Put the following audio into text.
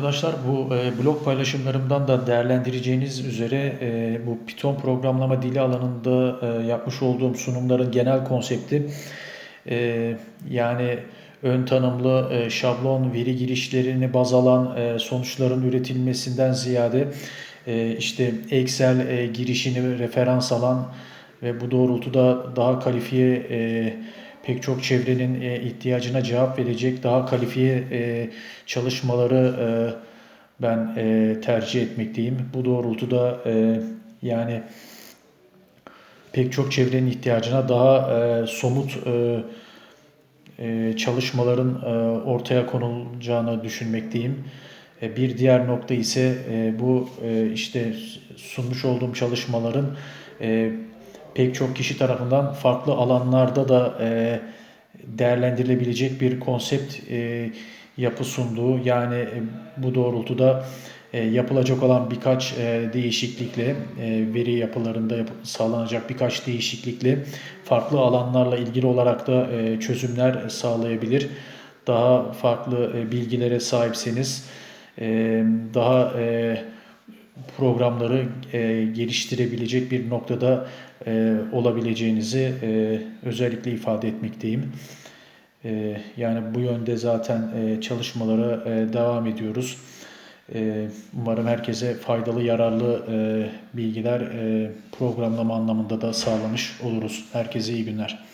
Arkadaşlar bu e, blog paylaşımlarımdan da değerlendireceğiniz üzere e, bu Python programlama dili alanında e, yapmış olduğum sunumların genel konsepti e, yani ön tanımlı e, şablon veri girişlerini baz alan e, sonuçların üretilmesinden ziyade e, işte Excel e, girişini referans alan ve bu doğrultuda daha kalifiye e, pek çok çevrenin e, ihtiyacına cevap verecek daha kalifiye e, çalışmaları e, ben e, tercih etmekteyim. Bu doğrultuda e, yani pek çok çevrenin ihtiyacına daha e, somut e, e, çalışmaların e, ortaya konulacağını düşünmekteyim. E, Bir diğer nokta ise e, bu e, işte sunmuş olduğum çalışmaların e, pek çok kişi tarafından farklı alanlarda da e, değerlendirilebilecek bir konsept e, yapı sunduğu yani e, bu doğrultuda e, yapılacak olan birkaç e, değişiklikle e, veri yapılarında yap- sağlanacak birkaç değişiklikle farklı alanlarla ilgili olarak da e, çözümler sağlayabilir. Daha farklı e, bilgilere sahipseniz e, daha e, programları e, geliştirebilecek bir noktada e, olabileceğinizi e, özellikle ifade etmekteyim. E, yani bu yönde zaten e, çalışmalara e, devam ediyoruz. E, umarım herkese faydalı, yararlı e, bilgiler e, programlama anlamında da sağlamış oluruz. Herkese iyi günler.